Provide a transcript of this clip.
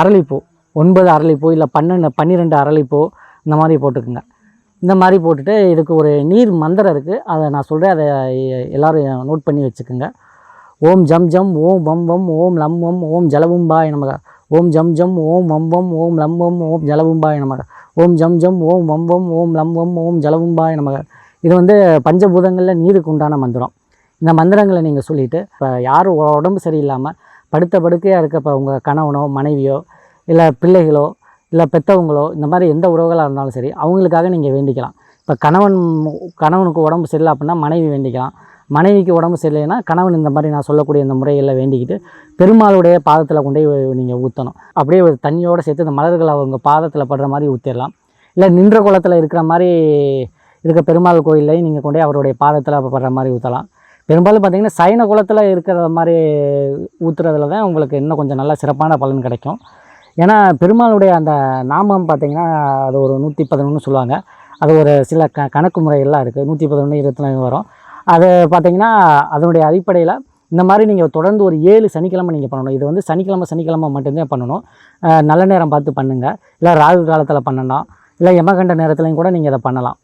அரளிப்பூ ஒன்பது அரளிப்பூ இல்லை பன்னெண்டு பன்னிரெண்டு அரளிப்பூ இந்த மாதிரி போட்டுக்குங்க. இந்த மாதிரி போட்டுட்டு இதுக்கு ஒரு நீர் மந்திரம் இருக்குது அதை நான் சொல்கிறேன் அதை எல்லோரும் நோட் பண்ணி வச்சுக்கோங்க. ஓம் ஜம் ஜம் ஓம் வம் வம் ஓம் லம் வம் ஓம் ஜலவும்பாய் நமக. ஓம் ஜம் ஜம் ஓம் வம் வம் ஓம் லம் வம் ஓம் ஜலபும்பாய் நமக. ஓம் ஜம் ஜம் ஓம் வம் வம் ஓம் லம் வம் ஓம் ஜலவும்பாய் நமக. இது வந்து பஞ்சபூதங்களில் நீருக்கு உண்டான மந்திரம். இந்த மந்திரங்களை நீங்கள் சொல்லிவிட்டு இப்போ யார் உடம்பு சரியில்லாமல் படுத்த படுக்கையாக இருக்க இப்போ உங்கள் கணவனோ மனைவியோ இல்லை பிள்ளைகளோ இல்லை பெற்றவங்களோ இந்த மாதிரி எந்த உறவுகளாக இருந்தாலும் சரி அவங்களுக்காக நீங்கள் வேண்டிக்கலாம். இப்போ கணவன் கணவனுக்கு உடம்பு சரியில்லை அப்படின்னா மனைவி வேண்டிக்கலாம். மனைவிக்கு உடம்பு சரியில்லைன்னா கணவன் இந்த மாதிரி நான் சொல்லக்கூடிய இந்த முறையில் வேண்டிக்கிட்டு பெருமாளுடைய பாதத்தில் கொண்டு போய் நீங்கள் ஊற்றணும் அப்படியே ஒரு தண்ணியோடு சேர்த்து இந்த மலர்கள் அவங்க பாதத்தில் படுற மாதிரி ஊற்றிடலாம் இல்லை நின்ற குளத்தில் இருக்கிற மாதிரி இருக்க பெருமாள் கோயிலையும் நீங்கள் கொண்டு அவருடைய பாதத்தில் படுற மாதிரி ஊற்றலாம் பெரும்பாலும் பார்த்திங்கன்னா சைன குளத்தில் இருக்கிற மாதிரி ஊற்றுறதுல தான் உங்களுக்கு இன்னும் கொஞ்சம் நல்லா சிறப்பான பலன் கிடைக்கும். ஏன்னா பெருமாளுடைய அந்த நாமம் பார்த்திங்கன்னா அது ஒரு நூற்றி பதினொன்று சொல்லுவாங்க. அது ஒரு சில க கணக்கு முறையெல்லாம் இருக்குது நூற்றி பதினொன்று இருபத்தி நாலு வரும். அது பார்த்தீங்கன்னா அதனுடைய அடிப்படையில் இந்த மாதிரி நீங்கள் தொடர்ந்து ஒரு ஏழு சனிக்கிழமை நீங்கள் பண்ணணும். இது வந்து சனிக்கிழமை சனிக்கிழமை மட்டும்தான் பண்ணணும். நல்ல நேரம் பார்த்து பண்ணுங்கள் இல்லை ராகு காலத்தில் பண்ணலாம். இல்லை யமகண்ட நேரத்துலையும் கூட நீங்கள் இதை பண்ணலாம்.